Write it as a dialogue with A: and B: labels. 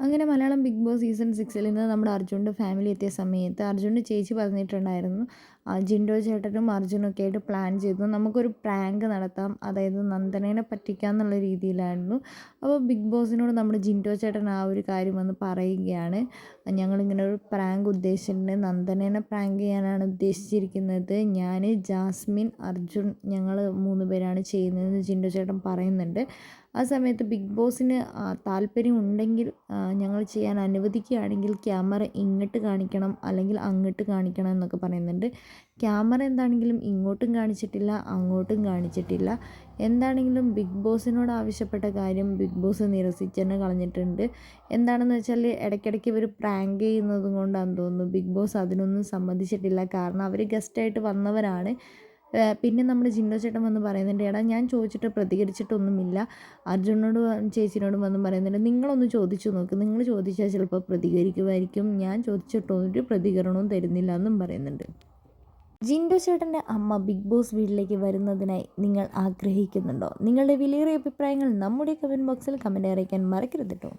A: അങ്ങനെ Malayalam big boss season സിക്സിൽ നിന്ന് നമ്മുടെ അർജുന്റെ ഫാമിലി എത്തിയ സമയത്ത് അർജുന്റെ ചേച്ചി പറഞ്ഞിട്ടുണ്ടായിരുന്നു ജിൻഡോ ചേട്ടനും അർജുനും ഒക്കെ ആയിട്ട് പ്ലാൻ ചെയ്തു. നമുക്കൊരു പ്രാങ്ക് നടത്താം അതായത് നന്ദനേനെ പറ്റിക്കാം എന്നുള്ള രീതിയിലായിരുന്നു. അപ്പോൾ ബിഗ് ബോസിനോട് നമ്മുടെ ജിൻഡോ ചേട്ടൻ ആ ഒരു കാര്യം വന്ന് പറയുകയാണ്. ഞങ്ങളിങ്ങനെ ഒരു പ്രാങ്ക് ഉദ്ദേശിച്ചിട്ടുണ്ട്. നന്ദനേനെ പ്രാങ്ക് ചെയ്യാനാണ് ഉദ്ദേശിച്ചിരിക്കുന്നത്. ഞാൻ ജാസ്മിൻ അർജുൻ ഞങ്ങൾ മൂന്ന് പേരാണ് ചെയ്യുന്നതെന്ന് ജിൻഡോ ചേട്ടൻ പറയുന്നുണ്ട്. ആ സമയത്ത് ബിഗ് ബോസിന് താല്പര്യം ഉണ്ടെങ്കിൽ ഞങ്ങൾ ചെയ്യാൻ അനുവദിക്കുകയാണെങ്കിൽ ക്യാമറ ഇങ്ങോട്ട് കാണിക്കണം അല്ലെങ്കിൽ അങ്ങോട്ട് കാണിക്കണം എന്നൊക്കെ പറയുന്നുണ്ട്. ക്യാമറ എന്താണെങ്കിലും ഇങ്ങോട്ടും കാണിച്ചിട്ടില്ല അങ്ങോട്ടും കാണിച്ചിട്ടില്ല. എന്താണെങ്കിലും ബിഗ് ബോസിനോട് ആവശ്യപ്പെട്ട കാര്യം ബിഗ് ബോസ് നിരസിച്ച് തന്നെ കളഞ്ഞിട്ടുണ്ട്. എന്താണെന്ന് വെച്ചാൽ ഇടയ്ക്കിടയ്ക്ക് ഇവർ പ്രാങ്ക് ചെയ്യുന്നത് കൊണ്ടാണെന്ന് തോന്നുന്നു. ബിഗ് ബോസ് അതിനൊന്നും സമ്മതിച്ചിട്ടില്ല. കാരണം അവർ ഗസ്റ്റായിട്ട് വന്നവരാണ്. പിന്നെ നമ്മുടെ ജിൻഡോ ചേട്ടൻ വന്ന് പറയുന്നുണ്ട് എടാ ഞാൻ ചോദിച്ചിട്ട് പ്രതികരിച്ചിട്ടൊന്നുമില്ല. അർജുനോട് ചേച്ചിനോടും വന്ന് പറയുന്നുണ്ട് നിങ്ങളൊന്ന് ചോദിച്ചു നോക്ക് നിങ്ങൾ ചോദിച്ചാൽ ചിലപ്പോൾ പ്രതികരിക്കുമായിരിക്കും ഞാൻ ചോദിച്ചിട്ടൊരു പ്രതികരണവും തരുന്നില്ല എന്നും പറയുന്നുണ്ട്. ജിൻഡോ ചേട്ടന്റെ അമ്മ ബിഗ് ബോസ് വീട്ടിലേക്ക് വരുന്നതിനായി നിങ്ങൾ ആഗ്രഹിക്കുന്നുണ്ടോ? നിങ്ങളുടെ വിലയേറിയ അഭിപ്രായങ്ങൾ നമ്മുടെ കമന്റ് ബോക്സിൽ കമന്റ് അറിയിക്കാൻ മറക്കരുത് കേട്ടോ